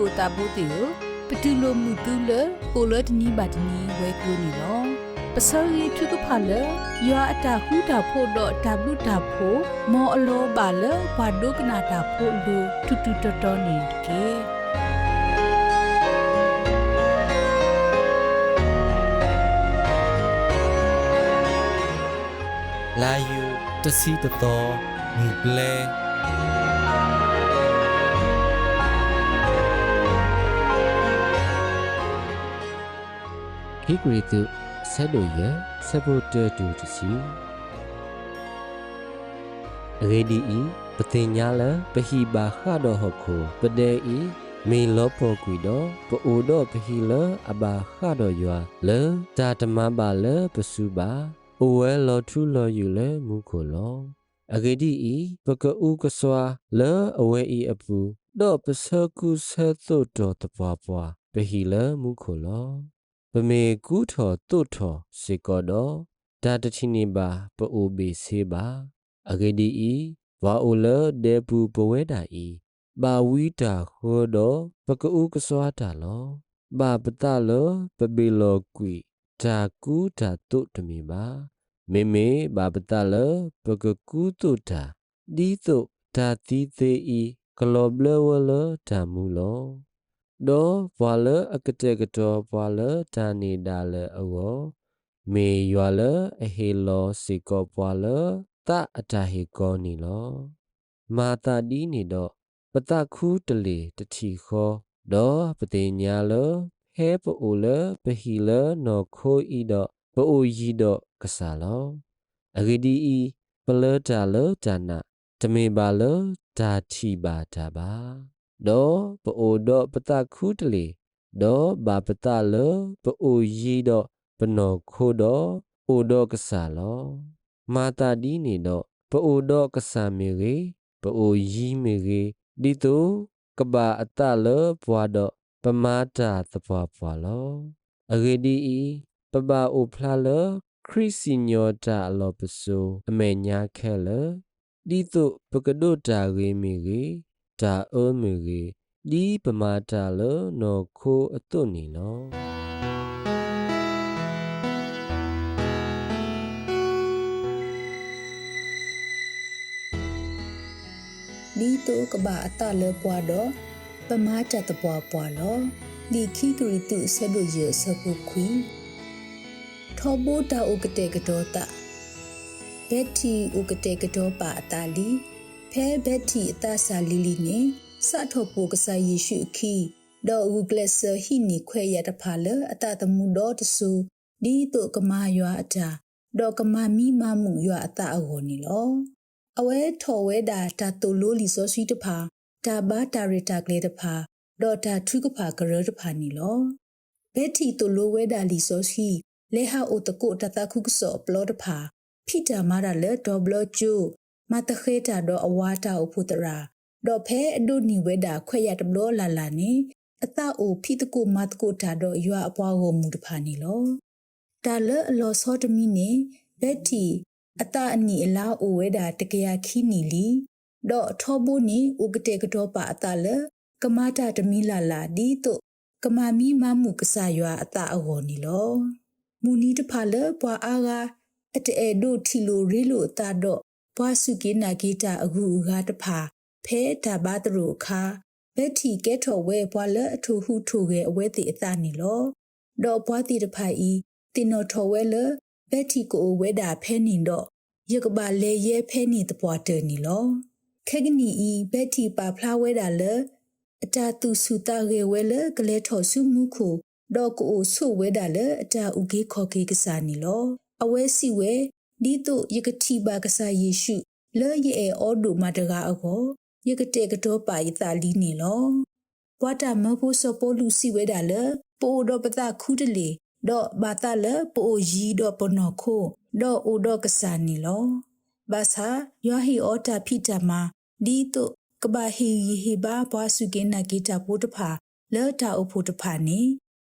ကိုတာဘိုတီကိုပတူလိုမူတူလကိုလတနီဘာတနီဝဲကူနီလောပစောရီထုကဖာလယောအတာဟူတာဖို့တော့တဘလူတာဖို့မောအလောပါလဘာဒုကနာတာဖို့လူတူတူတော်တော်နေကေလာယူတစီတတော်မူပလဲ ခိကရီတုဆက်လို့ရဆက်ဖို့တဲတူတစီရေဒီဤပတင်ညာလပဟိဘာခါတော့ဟခုပဒေဤမေလောပေါ်ကွီတော့ပအိုတော့ပဟိလအဘာခါတော့ယွာလေတာတမပါလေပစုပါအိုဝဲလောထူလောယူလေမူခိုလောအဂေဒီဤပကဥကစွာလေအဝဲဤအပူတော့ပစကုဆဲသုတ်တော်တပွားပွားပဟိလမူခိုလော ပမေကူထော်တုတ်ထော်စေကောတော့ဒါတချိနေပါပအိုဘေဆေးပါအဂေဒီဤဝါအိုလဒေပူပဝဲတာဤဘာဝီတာခောတော့ပကဥကစွာတာလောဘာပတလောပဘေလောကွီတာကူတာတုတ်တမီပါမေမေဘာပတလပကကူတုတာဒီတုတာတိသေးဤကလောဘလဝလတာမူလော ဒေါ်ဘွာလအကတဲ့ကတော်ဘွာလတာနေတာလအောမေယွာလအဟေလောစေကောဘွာလတအတာဟေကောနီလောမာတာဒီနေတော့ပတခုတလေတတိခောဒေါ်ပတိညာလောဟဲပအိုလပဟီလနော်ခိုဤတော့ပအိုဤတော့ကစားလောအဂဒီဤပလတာလတာနာတမေပါလဒါတီပါတာပါ ဒေါ်ပအိုတော့ပတခုတလေဒေါ်ဘာပတလပအိုဤတော့ပနော်ခိုတော့အိုတော့ကစားလောမာတာဒီနေတော့ပအိုတော့ကစားမီရေပအိုဤမီရေဒီတုကဘာအတလဘွာတော့ပမာတာသပွားပွားလောအဂေဒီဤပပအိုဖလာလခရစ်စီညောတာလောပဆူအမေညာခဲလဒီတုပကဒိုတာရေမီရေ တာအိုမီရေဒီပမာတာလနော်ခိုအတုနီလောလီတိုကဘာအတလပွားတော့ပမာတတပွားပွားလောလီခီကရီတုဆေဒိုယေဆပုခွီထောဘိုတာဥကတေကတောတာဘက်တီဥကတေကတောပါအတာလီ ဖဲဘက်တီအတဆာလီလီနေစထောပိုကဆာယေရှုခီဒေါ်ဥကလဆဟိနီခွဲရတဖာလအတတမှုတော်တဆူဒီတုကမာယွာအတာဒေါ်ကမာမီမမှုယွာအတအောနီလောအဝဲထော်ဝဲတာတာတူလိုလီစောဆွီတဖာတာဘာတာရတာကလေးတဖာဒေါ်တာထုကဖာကရတဖာနီလောဘက်တီတူလိုဝဲတာလီစောဆွီလေဟာအိုတကိုတတခုကစောပလောတဖာဖိတာမာရလေဒေါ်ဘလကျူ မတခေတာဒေါ်အဝါတာအဖုတရာဒေါ်ဖဲအဒုနီဝဲတာခွဲရတဘလောလာလာနေအတအိုဖိတကိုမတ်ကိုတာဒေါ်ရွာအပွားကိုမူတဖာနီလောတာလအလောစောတမီနေဘက်တီအတအနီအလားအိုဝဲတာတကရခီနီလီဒေါ်ထောဘိုနီဥကတေကတော့ပါအတလကမာတာတမီလာလာဒီတုကမာမီမမှုကဆာရွာအတအဟော်နီလောမူနီတဖာလပွာအာကအတဲဒိုထီလိုရီလိုတာတော့ ပွာစုကေနာဂီတာအကူအကားတဖာဖဲတာဘာတရူခါဘက်ထီကဲထော်ဝဲပွာလအထူဟုထူရဲ့အဝဲတိအတနီလောဒေါ်ပွားတိတဖာဤတင်တော်ထော်ဝဲလဘက်တီကိုဝဲတာဖဲနေတော့ရကပါလေရဲဖဲနေတပွားတယ်နီလောခဲကနီဤဘက်တီပါဖလာဝဲတာလအတာသူစုတာရေဝဲလကလဲထော်စုမှုခုဒေါ်ကိုဆုဝဲတာလအတာဥကေခေါ်ကေကစားနီလောအဝဲစီဝဲ ဒီတုယကတိပါကစားယေရှုလဲရဲအောဒုမတကအကောယကတဲ့ကတော့ပါယတာလီနီလောဘွာတာမဖို့စပိုလူစီဝဲတာလပိုတော့ပတာခူးတလေတော့ဘာတလပိုရီတော့ပနောခိုတော့အိုတော့ကဆာနီလောဘာသာယောဟီအောတာဖိတမဒီတုကဘာဟီဟီဘာဘွာစုကင်းနာဂီတာပိုတဖာလော်တာအဖို့တဖာနီ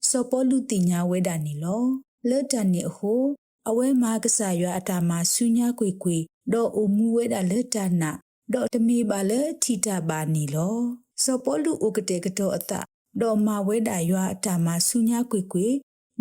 စောပေါ်လူတင်ညာဝဲတာနီလောလော်တာနီအဟု အဝဲမာကဆာရွာအတာမှာဆူညာကွေကွေတော့အမူဝဲတာလော်တာနာတော့တမီပါလေထီတာပါနီလောစောပေါ်လူဥကတဲ့ကတော့အတဒေါ်မဝဲတာရွာအတာမှာဆူညာကွေကွေ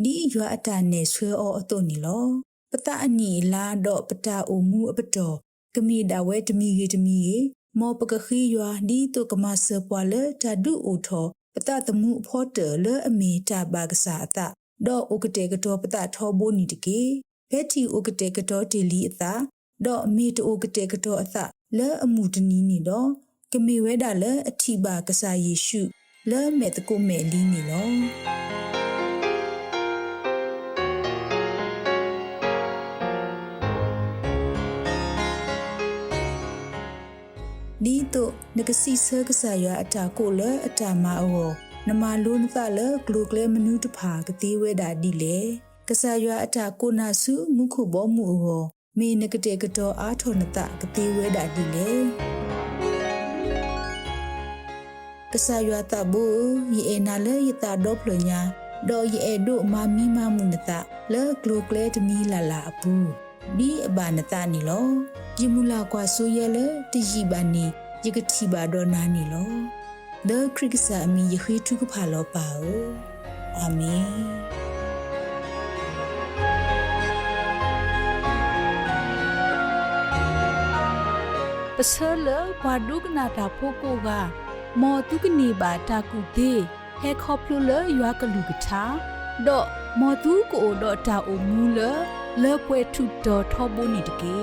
ဒီရွာအတာနဲ့ဆွဲအောအတုတ်နီလောပတအနီလာတော့ပတာအိုမှုအပတော်ကမိတာဝဲတမီကြီးတမီကြီးမောပကခီရွာဒီတုကမဆပွာလတဒုအိုထောပတတမှုဖောတယ်လအမီတာဘာကစားအတာဒေါ်ဥကတေကတော့ပတထောဘိုးနီတကေ ဘက်တီဥကတေကတော့တီလီအတာဒေါ်အမီတိုကတေကတော့အတာလဲအမှုတနီးနီတော့ကမေဝဲတာလဲအထီပါကစားယေရှုလဲမဲ့တကုမဲ့လီနီလောဒီတော့ငကစီဆကစားရအတာကိုလဲအတာမအောနမလုံးနသလဲဂလိုကလဲမနူးတဖာကတိဝဲတာဒီလေ ကစားရအတာကိုနာစုမုခုဘောမှုအောမေနကတဲ့ကတော့အာထောနတကတိဝဲတာဒီလေကဆာယတာဘူယေနာလေယတာဒေါပလညာဒေါ်ယေဒိုမာမီမာမုနတာလေကလိုကလေတမီလာလာအပူဒီအဘာနတာနီလောဂျီမူလာကွာဆူရဲလေတជីဘာနီယကတိဘာဒေါနာနီလောဒေခရစ်ဆာအမီယခိထုကဖာလောပါအိုအာမင် ပစလဘဒုကနာတာဖိုကိုကမောတုကနေပါတာကုတေဟဲခေါပလူလရွာကလူကထာဒေါ်မောတုကိုဒေါ်တာအိုမူလလေပွဲထုတော်ထောဘိုနီတကေ